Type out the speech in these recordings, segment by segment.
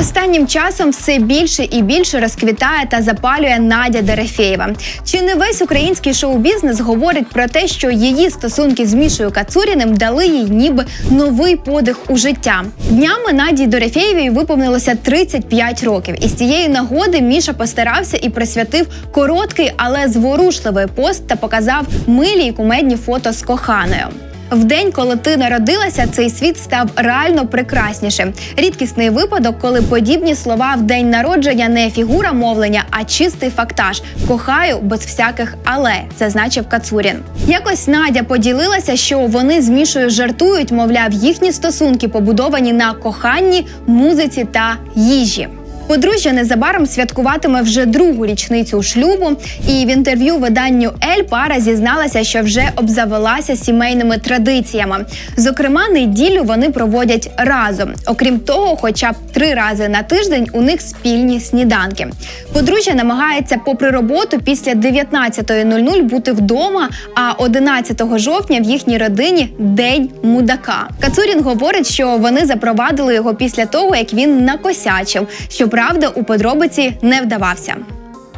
Останнім часом все більше і більше розквітає та запалює Надя Дерефєєва. Чи не весь український шоу-бізнес говорить про те, що її стосунки з Мішою Кацуріним дали їй ніби новий подих у життя? Днями Наді Дерефєєвій виповнилося 35 років, і з цієї нагоди Міша постарався і присвятив короткий, але зворушливий пост та показав милі й кумедні фото з коханою. В день, коли ти народилася, цей світ став реально прекраснішим. Рідкісний випадок, коли подібні слова в день народження не фігура мовлення, а чистий фактаж. Кохаю без всяких але, зазначив Кацурін. Якось Надя поділилася, що вони з Мішою жартують, мовляв, їхні стосунки побудовані на коханні, музиці та їжі. Подружжя незабаром святкуватиме вже другу річницю шлюбу, і в інтерв'ю виданню Ель пара зізналася, що вже обзавелася сімейними традиціями. Зокрема, неділю вони проводять разом. Окрім того, хоча б три рази на тиждень у них спільні сніданки. Подружжя намагається, попри роботу, після 19.00 бути вдома. А 11 жовтня в їхній родині день мудака. Кацурін говорить, що вони запровадили його після того, як він накосячив. Щоправда, у подробиці не вдавався.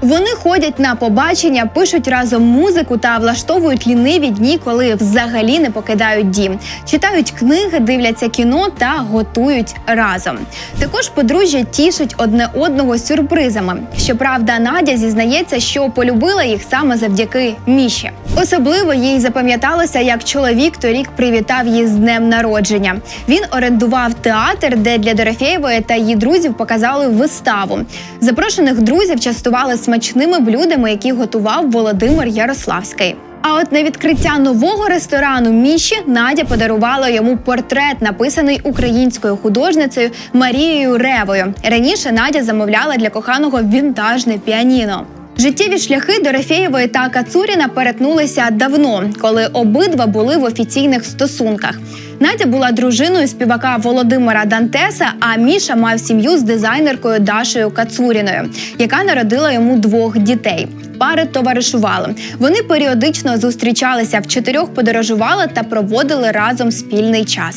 Вони ходять на побачення, пишуть разом музику та влаштовують ліниві дні, коли взагалі не покидають дім. Читають книги, дивляться кіно та готують разом. Також подружжя тішить одне одного сюрпризами. Щоправда, Надя зізнається, що полюбила їх саме завдяки Міші. Особливо їй запам'яталося, як чоловік торік привітав її з днем народження. Він орендував театр, де для Дорофєєвої та її друзів показали виставу. Запрошених друзів частували смачними блюдами, які готував Володимир Ярославський. А от на відкриття нового ресторану Міші Надя подарувала йому портрет, написаний українською художницею Марією Ревою. Раніше Надя замовляла для коханого вінтажне піаніно. Життєві шляхи Дорофєєвої та Кацуріна перетнулися давно, коли обидва були в офіційних стосунках. Надя була дружиною співака Володимира Дантеса, а Міша мав сім'ю з дизайнеркою Дашею Кацуріною, яка народила йому двох дітей. Пари товаришували. Вони періодично зустрічалися в чотирьох, подорожували та проводили разом спільний час.